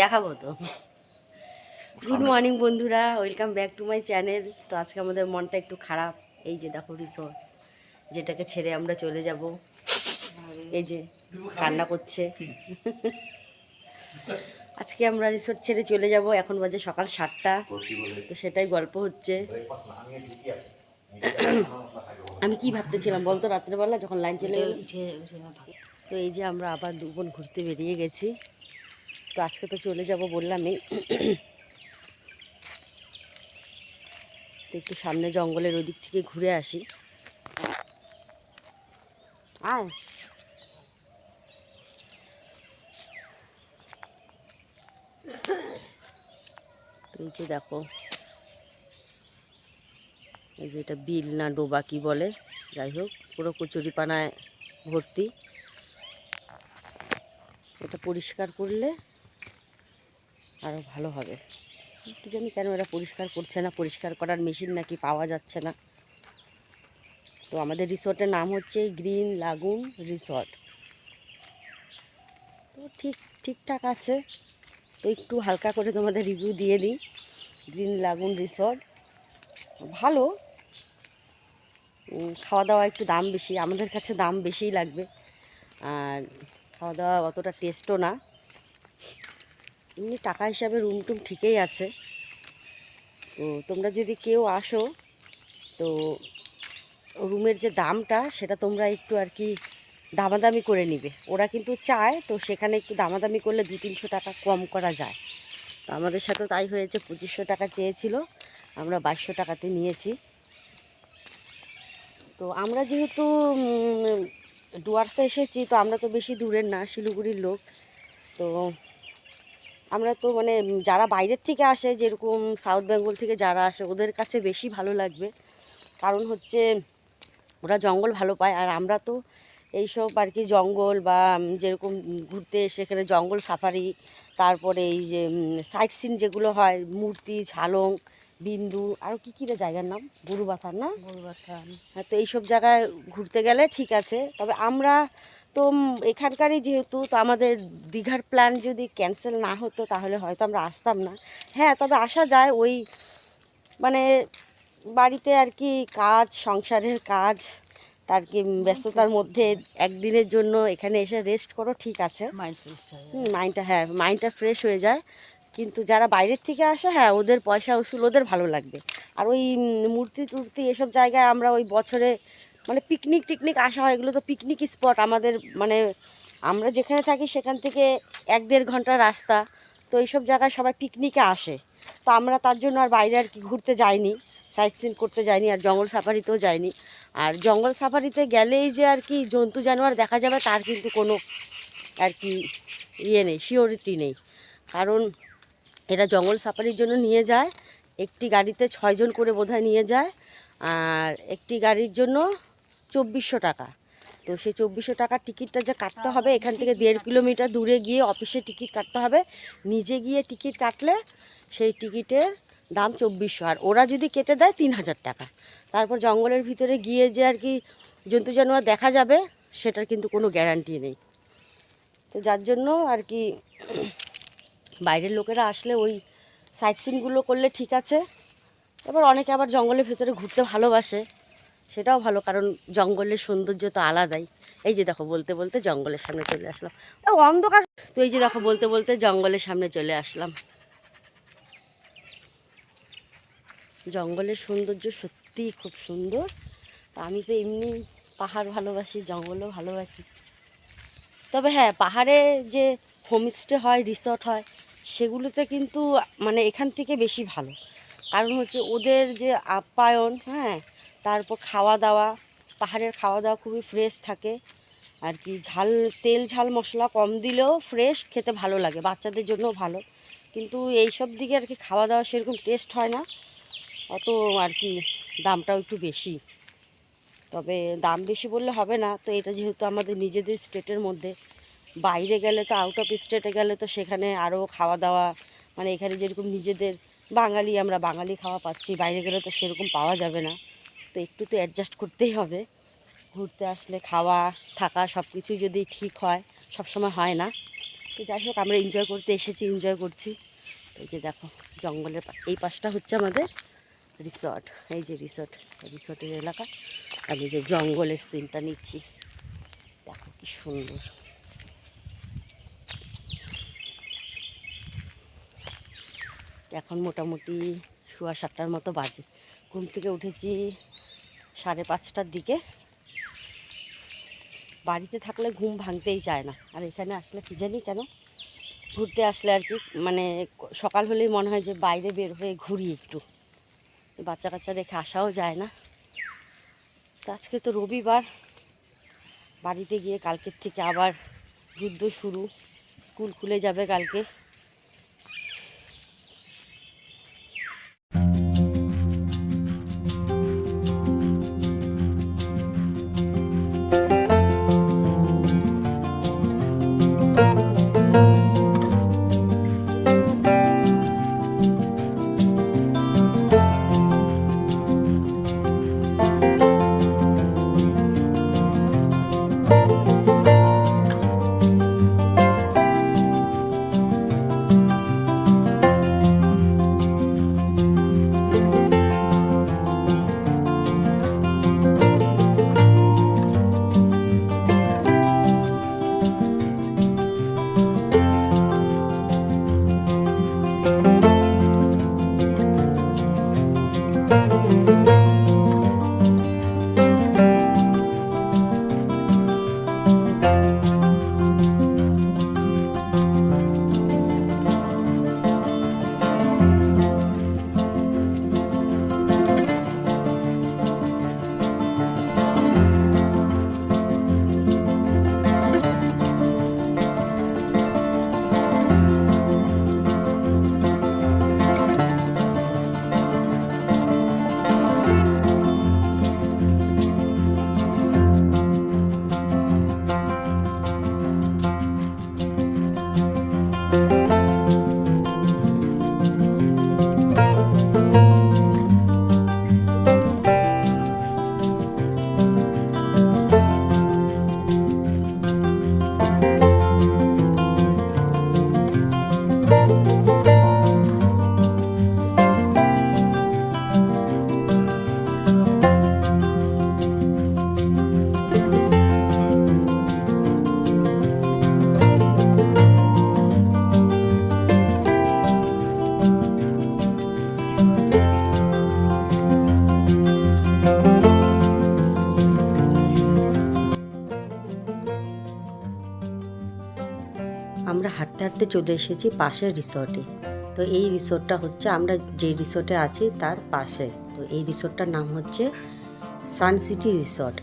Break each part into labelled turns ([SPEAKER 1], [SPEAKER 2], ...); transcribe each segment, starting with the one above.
[SPEAKER 1] দেখাবো তো। Good morning বন্ধুরা। Welcome back to my channel তো আজকে আমাদের মনটা একটু খারাপ। এই যে দেখো রিসোর্ট যেটাকে ছেড়ে আমরা চলে যাব। এই যে কান্না করছে। আজকে আমরা রিসোর্ট ছেড়ে চলে যাব। এখন বাজে সকাল সাতটা। তো সেটাই গল্প হচ্ছে। আমি কি ভাবতেছিলাম বলতো রাত্রেবেলা যখন লাইন চলে তো এই যে আমরা আবার দু বোন ঘুরতে বেরিয়ে গেছি। তো আজকে তো চলে যাব বললামই। একটু সামনে জঙ্গলের ওদিক থেকে ঘুরে আসি। আয়। এই যে দেখো, এই যে এটা বিল না ডোবা কি বলে, যাই হোক, পুরো কচুরিপানায় ভর্তি। এটা পরিষ্কার করলে আরও ভালো হবে। কি জানি কেন এরা পরিষ্কার করছে না, পরিষ্কার করার মেশিন নাকি পাওয়া যাচ্ছে না। তো আমাদের রিসর্টের নাম হচ্ছে গ্রিন লাগুন রিসর্ট। তো ঠিক, ঠিকঠাক আছে। তো একটু হালকা করে তোমাদের রিভিউ দিয়ে দিই। Green lagoon resort. ভালো। খাওয়া দাওয়া একটু দাম বেশি। আমাদের কাছে দাম বেশিই লাগবে। আর খাওয়া দাওয়া অতটা টেস্টও না। এমনি টাকা হিসাবে রুম টুম ঠিকই আছে। তো তোমরা যদি কেউ আসো, তো রুমের যে দামটা, সেটা তোমরা একটু আর কি দামাদামি করে নিবে। ওরা কিন্তু চায়, তো সেখানে একটু দামাদামি করলে দু তিনশো টাকা কম করা যায়। তো আমাদের সাথে তাই হয়েছে, পঁচিশশো টাকা চেয়েছিল, আমরা বাইশশো টাকাতে নিয়েছি। তো আমরা যেহেতু ডুয়ার্সে এসেছি, তো আমরা তো বেশি দূরের না, শিলিগুড়ির লোক। তো আমরা তো মানে যারা বাইরের থেকে আসে যেরকম সাউথ বেঙ্গল থেকে যারা আসে ওদের কাছে বেশি ভালো লাগবে। কারণ হচ্ছে ওরা জঙ্গল ভালো পায়। আর আমরা তো এইসব আর কি জঙ্গল বা যেরকম ঘুরতে এসে এখানে জঙ্গল সাফারি তারপরে এই যে সাইট সিন যেগুলো হয় মূর্তি ঝালং বিন্দু আরও কী কী জায়গার নাম? গরুবাথার না?
[SPEAKER 2] গরুবাথান
[SPEAKER 1] হ্যাঁ তো এইসব জায়গায় ঘুরতে গেলে ঠিক আছে। তবে আমরা তো এখানকারই যেহেতু তো আমাদের দীঘার প্ল্যান যদি ক্যান্সেল না হতো তাহলে হয়তো আমরা আসতাম না। হ্যাঁ তবে আসা যায় ওই মানে বাড়িতে আর কি কাজ সংসারের কাজ তার কি ব্যস্ততার মধ্যে একদিনের জন্য এখানে এসে রেস্ট করো ঠিক আছে। মাইন্ডটা হ্যাঁ মাইন্ডটা ফ্রেশ হয়ে যায়। কিন্তু যারা বাইরের থেকে আসে হ্যাঁ ওদের পয়সা ওষুধ ওদের ভালো লাগবে। আর ওই মূর্তি টুর্তি এসব জায়গায় আমরা ওই বছরে মানে পিকনিক টিকনিক আসা হয়, এগুলো তো পিকনিক স্পট আমাদের মানে আমরা যেখানে থাকি সেখান থেকে এক দেড় ঘণ্টা রাস্তা। তো এইসব জায়গায় সবাই পিকনিকে আসে। তো আমরা তার জন্য আর বাইরে আর কি ঘুরতে যাইনি সাইট সিন করতে যাইনি আর জঙ্গল সাফারিতেও যাইনি। আর জঙ্গল সাফারিতে গেলেই যে আর কি জন্তু জানোয়ার দেখা যাবে, তার কিন্তু কোনো আর কি ইয়ে নেই শিওরিটি নেই। কারণ এরা জঙ্গল সাফারির জন্য নিয়ে যায়, একটি গাড়িতে ছয়জন করে বোধহয় নিয়ে যায়, আর একটি গাড়ির জন্য চব্বিশশো টাকা। তো সেই চব্বিশশো টাকার টিকিটটা যে কাটতে হবে, এখান থেকে দেড় কিলোমিটার দূরে গিয়ে অফিসে টিকিট কাটতে হবে। নিজে গিয়ে টিকিট কাটলে সেই টিকিটের দাম চব্বিশশো। আর ওরা যদি কেটে দেয় তিন হাজার টাকা। তারপর জঙ্গলের ভিতরে গিয়ে যে আর কি জন্তু জানোয়ার দেখা যাবে, সেটার কিন্তু কোনো গ্যারান্টি নেই। তো যার জন্য আর কি বাইরের লোকেরা আসলে ওই সাইট সিনগুলো করলে ঠিক আছে। এবার অনেকে আবার জঙ্গলের ভেতরে ঘুরতে ভালোবাসে। সেটাও ভালো, কারণ জঙ্গলের সৌন্দর্য তো আলাদাই। এই যে দেখো, বলতে বলতে জঙ্গলের সামনে চলে আসলাম। অন্ধকার, তো এই যে দেখো, বলতে বলতে জঙ্গলের সামনে চলে আসলাম। জঙ্গলের সৌন্দর্য সত্যিই খুব সুন্দর। আমি তো এমনি পাহাড় ভালোবাসি, জঙ্গলও ভালোবাসি। তবে হ্যাঁ পাহাড়ে যে হোমস্টে হয়, রিসর্ট হয়, সেগুলোতে কিন্তু মানে এখান থেকে বেশি ভালো। কারণ হচ্ছে ওদের যে আপ্যায়ন হ্যাঁ তারপর খাওয়া দাওয়া পাহাড়ের খাওয়া দাওয়া খুবই ফ্রেশ থাকে। আর কি, ঝাল, তেল ঝাল মশলা কম দিলেও ফ্রেশ খেতে ভালো লাগে, বাচ্চাদের জন্য ভালো। কিন্তু এই সব দিকে আর কি খাওয়া দাওয়া সেরকম টেস্ট হয় না। অত আর কি দামটাও একটু বেশি। তবে দাম বেশি বললে হবে না, তো এটা যেহেতু আমাদের নিজেদের স্টেটের মধ্যে। বাইরে গেলে তো আউট অফ স্টেটে গেলে তো সেখানে আরও খাওয়া দাওয়া মানে এখানে যেরকম নিজেদের বাঙালি, আমরা বাঙালি খাওয়া পাচ্ছি, বাইরে গেলে তো সেরকম পাওয়া যাবে না। তো একটু তো অ্যাডজাস্ট করতেই হবে। ঘুরতে আসলে, খাওয়া, থাকা সব কিছুই যদি ঠিক হয় সব সময় হয় না। তো যাই হোক, আমরা এনজয় করতে এসেছি এনজয় করছি। এই যে দেখো, জঙ্গলের এই পাশটা হচ্ছে আমাদের রিসর্ট এই যে রিসর্ট রিসর্টের এলাকা। আমি যে জঙ্গলের সিনটা নিচ্ছি। দেখো কি সুন্দর। এখন মোটামুটি সোয়া সাতটার মতো বাজে। ঘুম থেকে উঠেছি সাড়ে পাঁচটার দিকে। বাড়িতে থাকলে ঘুম ভাঙতেই চায় না। আর এখানে আসলে কী জানি কেন? ঘুরতে আসলে আর কি মানে সকাল হলেই মনে হয় যে বাইরে বের হয়ে ঘুরি একটু। বাচ্চা কাচ্চা রেখে আসাও যায় না। তো আজকে তো রবিবার। বাড়িতে গিয়ে কালকের থেকে আবার যুদ্ধ শুরু। স্কুল খুলে যাবে কালকে। হাঁটতে হাঁটতে চলে এসেছি পাশের রিসর্টে। তো এই রিসর্টটা হচ্ছে, আমরা যে রিসর্টে আছি তার পাশে। তো এই রিসর্টটার নাম হচ্ছে সান সিটি রিসর্ট।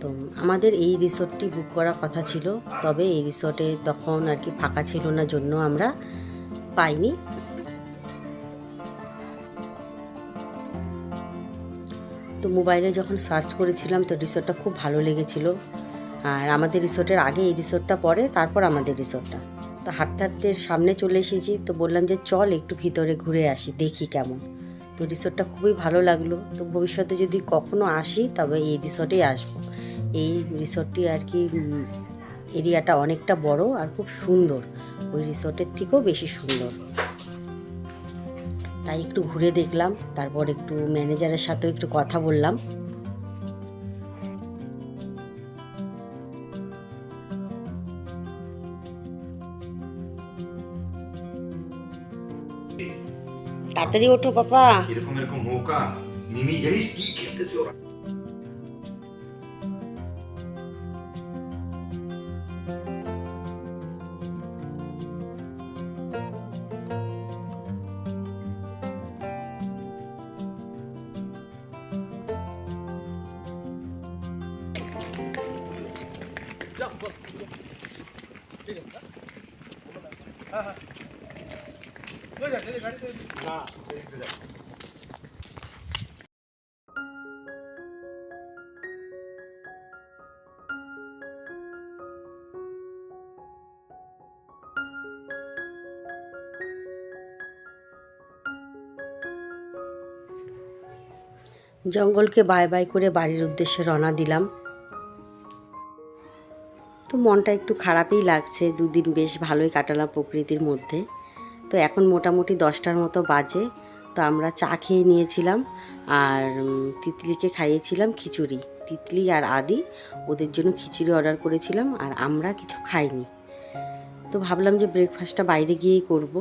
[SPEAKER 1] তো আমাদের এই রিসর্টটি বুক করার কথা ছিল, তবে এই রিসর্টে তখন আর কি ফাঁকা ছিল না, জন্য আমরা পাইনি। তো মোবাইলে যখন সার্চ করেছিলাম, তো রিসর্টটা খুব ভালো লেগেছিল। আর আমাদের রিসর্টের আগে এই রিসর্টটা পড়ে তারপর আমাদের রিসর্টটা। তো হাঁটতে হাঁটতে সামনে চলে এসেছি, তো বললাম যে চল একটু ভিতরে ঘুরে আসি, দেখি কেমন। তো রিসোর্টটা খুবই ভালো লাগল। তো ভবিষ্যতে যদি কখনো আসি, তবে এই রিসোর্টেই আসব। এই রিসোর্টটি আর কি এরিয়াটা অনেকটা বড় আর খুব সুন্দর। ওই রিসোর্টের থেকেও বেশি সুন্দর। তাই একটু ঘুরে দেখলাম, তারপর একটু ম্যানেজারের সাথেও একটু কথা বললাম। তাড়াতাড়ি ওঠো পাপা।
[SPEAKER 2] এরকম এরকম নৌকা মিমি জানিস কি খেলতেছে ওরা?
[SPEAKER 1] জঙ্গলকে বাই বাই করে বাড়ির উদ্দেশ্যে রওনা দিলাম। তো মনটা একটু খারাপই লাগছে, দুদিন বেশ ভালোই কাটালাম প্রকৃতির মধ্যে। তো এখন মোটামুটি দশটার মতো বাজে। তো আমরা চা খেয়ে নিয়েছিলাম আর তিতলিকে খাইয়েছিলাম খিচুড়ি। তিতলি আর আদি ওদের জন্য খিচুড়ি অর্ডার করেছিলাম আর আমরা কিছু খাইনি। তো ভাবলাম যে ব্রেকফাস্টটা বাইরে গিয়েই করব।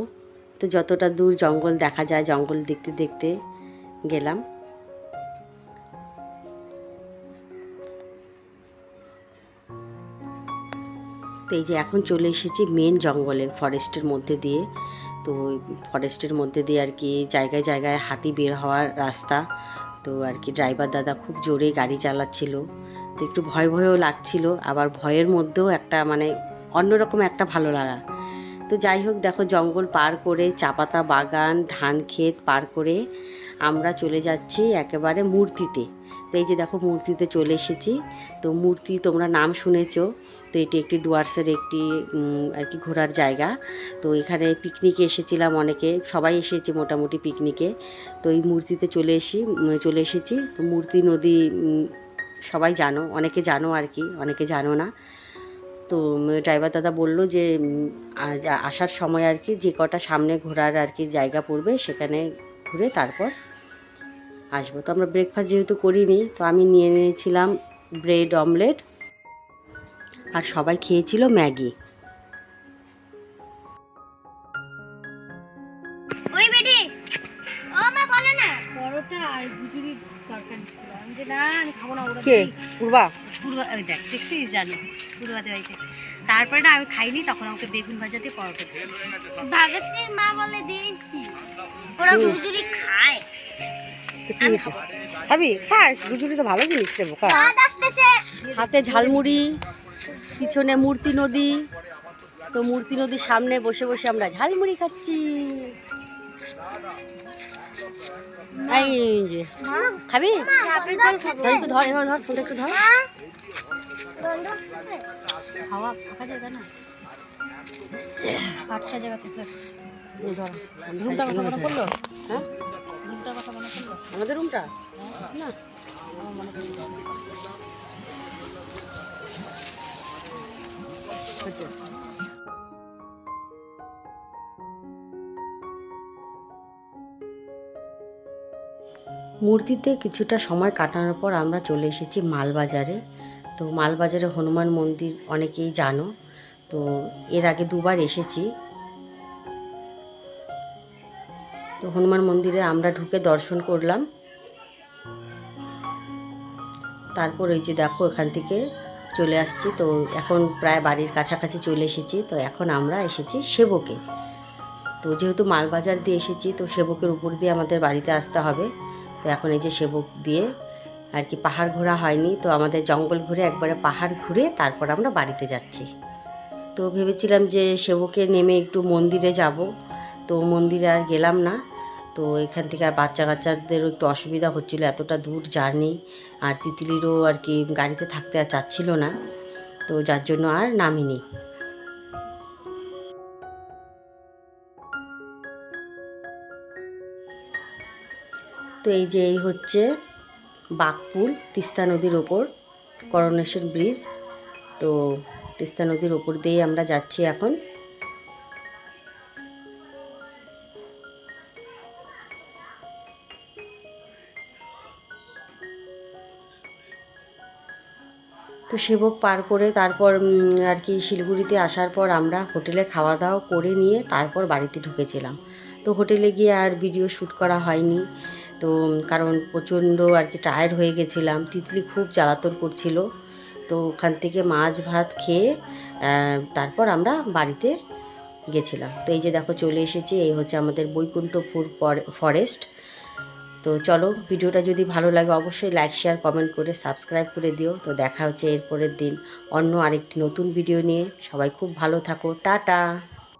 [SPEAKER 1] তো যতটা দূর জঙ্গল দেখা যায়, জঙ্গল দেখতে দেখতে গেলাম। তো এই যে এখন চলে এসেছি মেন জঙ্গলে ফরেস্টের মধ্যে দিয়ে। তো ফরেস্টের মধ্যে দিয়ে আর কি জায়গায় জায়গায় হাতি বের হওয়ার রাস্তা। তো আর কি ড্রাইভার দাদা খুব জোরে গাড়ি চালাচ্ছিল। তো একটু ভয় ভয়ও লাগছিল, আবার ভয়ের মধ্যেও একটা মানে অন্যরকম একটা ভালো লাগা। তো যাই হোক, দেখো জঙ্গল পার করে চাপাতা বাগান, ধান ক্ষেত পার করে আমরা চলে যাচ্ছি একেবারে মূর্তিতে। তো এই যে দেখো মূর্তিতে চলে এসেছি। তো মূর্তি তোমরা নাম শুনেছ, তো এটি একটি ডুয়ার্সের একটি আর কি ঘোরার জায়গা। তো এখানে পিকনিকে এসেছিলাম অনেকে, সবাই এসেছে মোটামুটি পিকনিকে তো এই মূর্তিতে চলে এসি চলে এসেছি। তো মূর্তি নদী সবাই জানো, অনেকে জানো আর কি, অনেকে জানো না। তো ড্রাইভার দাদা বলল যে আসার সময় আর কি যে কটা সামনে ঘোরার আর কি জায়গা পড়বে সেখানে ঘুরে তারপর আসব। তো আমরা ব্রেকফাস্ট যেহেতু করিনি তো আমি নিয়ে নিয়েছিলাম ব্রেড অমলেট আর সবাই খেয়েছিল ম্যাগি।
[SPEAKER 3] ওই বেটি ও মা বলো না।
[SPEAKER 4] পরোটা আর গুজুরির তরকারি ছিল। আমি যে না আমি খাব না ওরা
[SPEAKER 1] কে? পূর্বা
[SPEAKER 4] পূর্বা ওই দেখ দেখছিস জানো। পূর্বাতে বাড়িতে। তারপরে না আমি খাইনি তখন আমাকে বেগুন ভাজা দিয়ে পরোটা দিয়েছে।
[SPEAKER 3] ভাগশ্রীর মা বলে দিয়েছি। ওরা খায়।
[SPEAKER 1] তো কি হয়েছে খাবি? খাস গুজুরি তো ভালো জিনিস রে বোকা। হাতে ঝালমুড়ি পিছনে মূর্তি নদী তো মূর্তি নদীর সামনে বসে বসে আমরা ঝালমুড়ি খাচ্ছি। এই খাবি? ধর একটু ধর ফোনটা একটু ধর।
[SPEAKER 4] খাওয়া ফাঁকা জায়গা না? পাঁচটা জায়গা থেকে।
[SPEAKER 1] এই ধর
[SPEAKER 4] রুমটা কথা পড়ল?
[SPEAKER 1] হ্যাঁ? আমাদের রুমটা না। মূর্তিতে কিছুটা সময় কাটানোর পর আমরা চলে এসেছি মালবাজারে। তো মালবাজারে হনুমান মন্দির অনেকেই জানো। তো এর আগে দুবার এসেছি। তো হনুমান মন্দিরে আমরা ঢুকে দর্শন করলাম। তারপর ওই যে দেখো এখান থেকে চলে আসছি। তো এখন প্রায় বাড়ির কাছাকাছি চলে এসেছি। তো এখন আমরা এসেছি সেবকে। তো যেহেতু মালবাজার দিয়ে এসেছি, তো সেবকের উপর দিয়ে আমাদের বাড়িতে আসতে হবে। তো এখন এই যে সেবক দিয়ে আর কি পাহাড় ঘোরা হয়নি, তো আমাদের জঙ্গল ঘুরে একবারে পাহাড় ঘুরে তারপর আমরা বাড়িতে যাচ্ছি। তো ভেবেছিলাম যে সেবকে নেমে একটু মন্দিরে যাব। তো মন্দিরে আর গেলাম না। তো এখান থেকে আর বাচ্চা কাচ্চাদেরও একটু অসুবিধা হচ্ছিল, এতটা দূর জার্নি। আর তিতলিরও আর কি গাড়িতে থাকতে আর চাচ্ছিল না, তো যার জন্য আর নামিনি। তো এই যে এই হচ্ছে বাঘপুল, তিস্তা নদীর ওপর করোনেশন ব্রিজ তো তিস্তা নদীর ওপর দিয়েই আমরা যাচ্ছি এখন। তো সেবক পার করে তারপর আর কি শিলিগুড়িতে আসার পর আমরা হোটেলে খাওয়া দাওয়া করে নিয়ে তারপর বাড়িতে ঢুকেছিলাম। তো হোটেলে গিয়ে আর ভিডিও শ্যুট করা হয়নি। তো কারণ প্রচণ্ড আর কি টায়ার্ড হয়ে গেছিলাম। তিতলি খুব জ্বালাতন করছিল। তো ওখান থেকে মাছ ভাত খেয়ে তারপর আমরা বাড়িতে গেছিলাম। তো এই যে দেখো চলে এসেছি, এই হচ্ছে আমাদের বৈকুণ্ঠপুর ফরেস্ট তো চলো ভিডিওটা যদি ভালো লাগে অবশ্যই লাইক শেয়ার কমেন্ট করে সাবস্ক্রাইব করে দিও। তো দেখা হচ্ছে এরপরের দিন অন্য আরেকটি নতুন ভিডিও নিয়ে। সবাই খুব ভালো থাকো। টাটা!